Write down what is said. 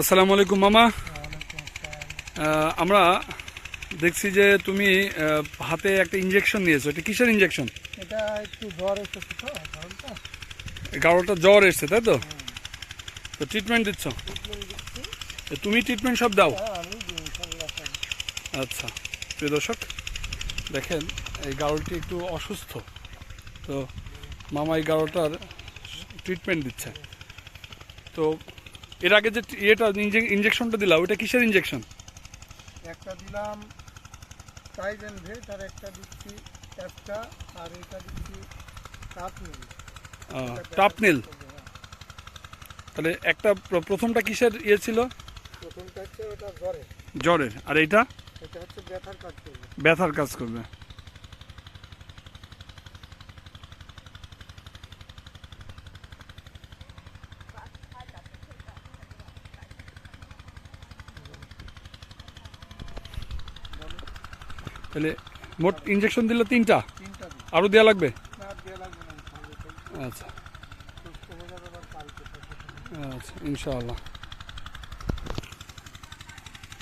আসসালামু আলাইকুম মামা। আমরা দেখছি যে তুমি হাতে একটা ইঞ্জেকশন নিয়েছো। এটা কিসের ইঞ্জেকশন এটা একটু জ্বর এসেছে তো জ্বরটা। গাড়োটা জ্বর এসছে তাই তো? তো ট্রিটমেন্ট দিচ্ছ? তুমি ট্রিটমেন্ট সব দাও? হ্যাঁ। আচ্ছা প্রিয় দর্শক দেখেন এই গাড়োটি একটু অসুস্থ। তো মামা এই গাড়োটার ট্রিটমেন্ট দিচ্ছে। তো এর আগে যে ইয়েটা ইঞ্জেকশনটা দিলা ওটা কিসের ইঞ্জেকশন একটা দিলাম টাইজেন ভেট আর একটা দিচ্ছি একটা আর এটা দিচ্ছি কাপনিল টাপনিল তাহলে একটা প্রথমটা কিসের ইয়ে ছিল? প্রথমটা হচ্ছে ওটা জ্বরে জ্বরের। আর এইটা? এটা হচ্ছে ব্যথার কাজ করবে। ব্যথার কাজ করবে। তাহলে মোট ইঞ্জেকশন দিলে তিনটা? আরও দেওয়া লাগবে? আচ্ছা। আচ্ছা ইনশাআল্লাহ।